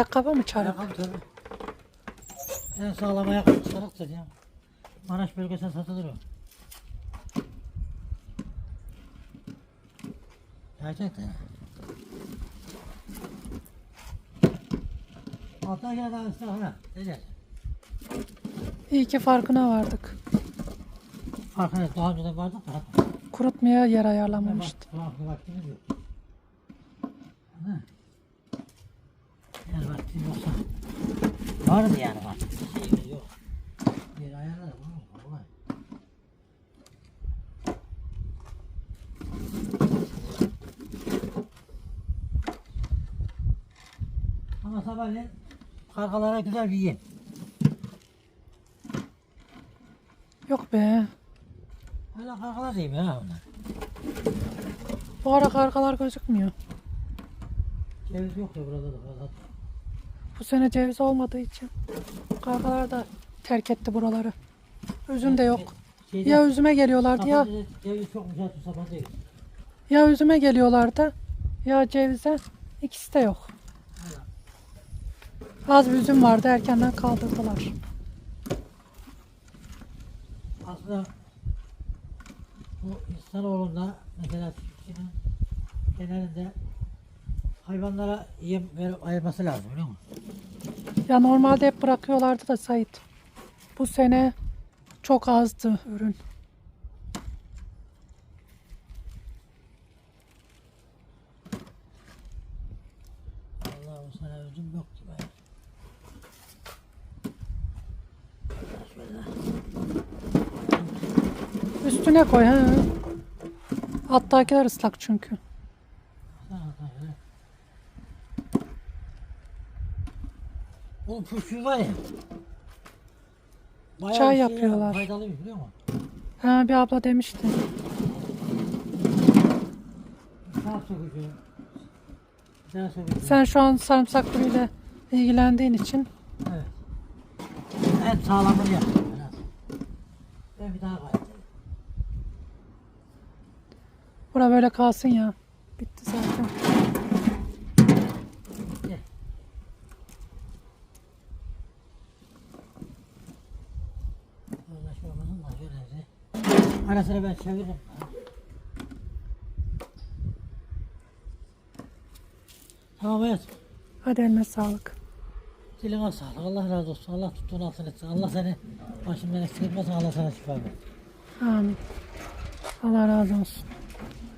ayakkabı mı çarık? Ayakkabı tabii. En sağlam ayakkabı çarıktır ya. Maraş bölgesinde satılır o. Gerçekten. Altına gene daha ıslah ha. Necdet. İyi ki farkına vardık. Farkında daha önceden vardık da. Kurutmaya yer Bak, ayarlamamıştı. bak, vaktimiz yok. Ha. Yani vaktimiz yoksa. Vardı yani yok. Bir ayarlarım ama kolay. Ama sabahleyin kargalara güzel bir yem. Yok be. Hala kargalar değil mi ha onlar? Bu ara kargalar gözükmüyor. Ceviz yok ya burada da fazla. Bu sene ceviz olmadığı için kargalar da terk etti buraları. Üzüm de yok. Şeyde, Ya üzüme geliyorlardı ya ceviz çok güzel ya üzüme geliyorlardı ya cevize ikisi de yok. Az bir üzüm vardı erkenden kaldırdılar. Aslında bu insanoğlunda mesela Türkçenin genelinde hayvanlara yem verip ayırması lazım biliyor musun? Ya normalde hep bırakıyorlardı da Sait. Bu sene çok azdı ürün. Allah bu sene özüm yok gibi. Üstüne koy ha. Alttakiler ıslak çünkü. Bu püskül var ya. bayağı Çay şey yapıyorlar. Faydalı biliyor musun? Ha bir abla demişti. Sökücü. Sökücü. Sen şu an sarımsak ile ilgilendiğin için Evet. En sağlamını yaptım. Ben bir daha koyayım. bura böyle kalsın ya. Bitti zaten. Gel. Anlaşmamızın da görevli. Ara sıra ben çeviririm. Tamam evet. Hadi eline sağlık. Diline sağlık. Allah razı olsun. Allah tuttuğunu altın etsin. Allah seni başımdan eksik etmesin. Allah sana şifa versin. Amin. Allah razı olsun.